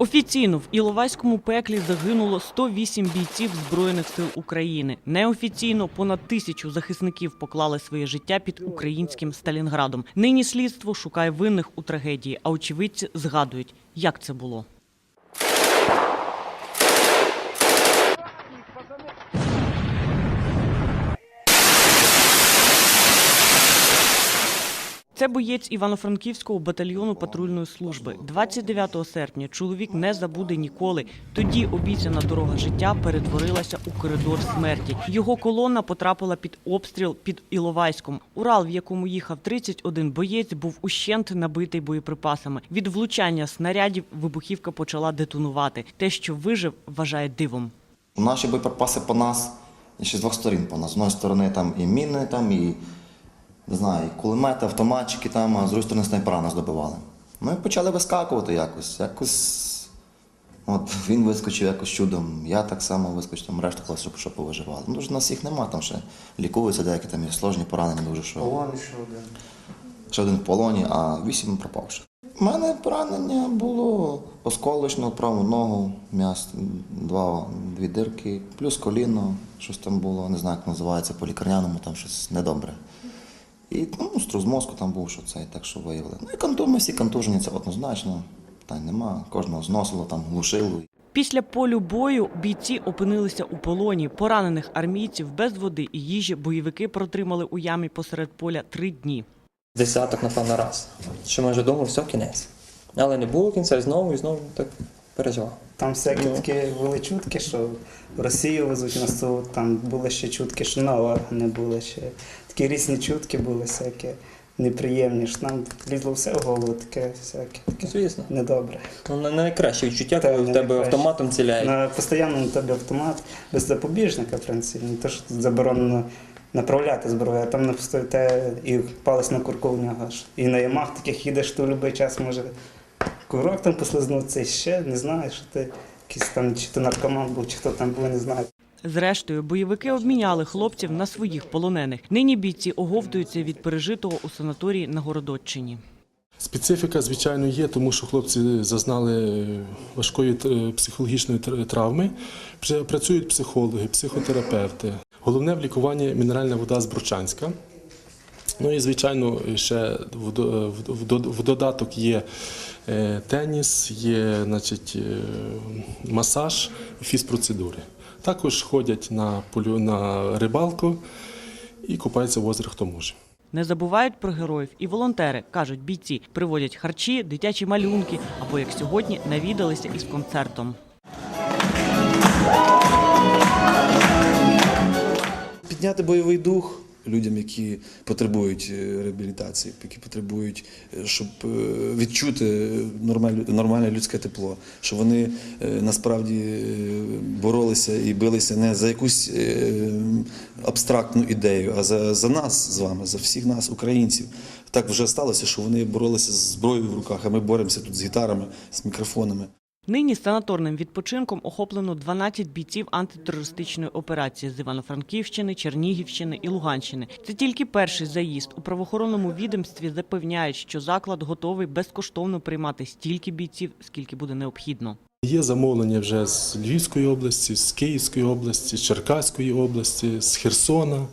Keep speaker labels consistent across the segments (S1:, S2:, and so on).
S1: Офіційно в Іловайському пеклі загинуло 108 бійців Збройних сил України. Неофіційно понад тисячу захисників поклали своє життя під українським Сталінградом. Нині слідство шукає винних у трагедії, а очевидці згадують, як це було. Це боєць Івано-Франківського батальйону патрульної служби. 29 серпня чоловік не забуде ніколи. Тоді обіцяна дорога життя перетворилася у коридор смерті. Його колона потрапила під обстріл під Іловайськом. Урал, в якому їхав 31 боєць, був ущент набитий боєприпасами. Від влучання снарядів вибухівка почала детонувати. Те, що вижив, вважає дивом.
S2: Наші боєприпаси по нас ще з двох сторін по нас. З одної сторони там і міни, там, і не знаю, кулемети, автоматчики, там, а з другої сторони снайпера нас добивали. Ми почали вискакувати якось. якось. От він вискочив якось чудом, я так само вискочив, там решта хлопців, що, повиживали. Ну, дуже нас їх нема, там ще лікуються деякі, там є сложні поранення дуже що.
S3: Полон ще один.
S2: Ще один в полоні, а вісім пропавших. У мене поранення було осколочно, праву ногу, м'яс, два, дві дирки, плюс коліно, щось там було, не знаю, як називається, по лікарняному, там щось недобре. І ну, струс мозку там був, що це, і так що виявили. Ну і контур, ми всі контужені, це однозначно. Питань нема, кожного зносило, там глушило.
S1: Після полю бою бійці опинилися у полоні. Поранених армійців без води і їжі бойовики протримали у ямі посеред поля три дні.
S4: Десяток, напевно, раз. Що ми вже думали, все, кінець. Але не було кінця, і знову і знову так переживав.
S3: Там всякі
S4: Ну.
S3: такі були чутки, що в Росію везуть на суд, там були ще чутки, що на органи були ще. Такі різні чутки були всякі неприємні, що нам лізло все в голову, таке всяке, таке
S4: Звісно.
S3: недобре.
S4: Ну, не найкраще відчуття, коли в тебе
S3: найкраще.
S4: автоматом ціляють.
S3: На постійно на тебе автомат без запобіжника, в принципі. Не те, що тут заборонено направляти зброю, а там не і палець на курку в нього. І на ямах таких їдеш, то в будь-який час може курок там послизнутися і ще не знаю, що ти якийсь там, чи ти наркоман був, чи хто там був, не знаю.
S1: Зрештою, бойовики обміняли хлопців на своїх полонених. Нині бійці оговтуються від пережитого у санаторії на Городоччині.
S5: Специфіка, звичайно, є, тому що хлопці зазнали важкої е, психологічної травми. Працюють психологи, психотерапевти. Головне в лікуванні мінеральна вода з Бручанська. Ну і, звичайно, ще в до- в до- в додаток є е, теніс, є значить, е, масаж, фізпроцедури. Також ходять на, полю- на рибалку і купаються в озерах, хто може.
S1: Не забувають про героїв і волонтери, кажуть бійці, приводять харчі, дитячі малюнки або, як сьогодні, навідалися із концертом.
S6: підняти бойовий дух людям, які потребують е, реабілітації, які потребують, е, щоб е, відчути нормальне, людське тепло, що вони насправді боролися і билися не за якусь абстрактну ідею, а за, за нас з вами, за всіх нас, українців. Так вже сталося, що вони боролися з зброєю в руках, а ми боремося тут з гітарами, з мікрофонами.
S1: Нині санаторним відпочинком охоплено 12 бійців антитерористичної операції з Івано-Франківщини, Чернігівщини і Луганщини. Це тільки перший заїзд. У правоохоронному відомстві запевняють, що заклад готовий безкоштовно приймати стільки бійців, скільки буде необхідно.
S5: Є замовлення вже з Львівської області, з Київської області, з Черкаської області, з Херсона.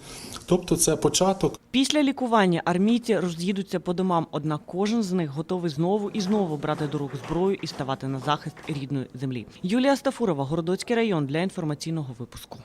S5: Тобто це початок.
S1: Після лікування армійці роз'їдуться по домам, однак кожен з них готовий знову і знову брати до рук зброю і ставати на захист рідної землі. Юлія Стафурова, Городоцький район для інформаційного випуску.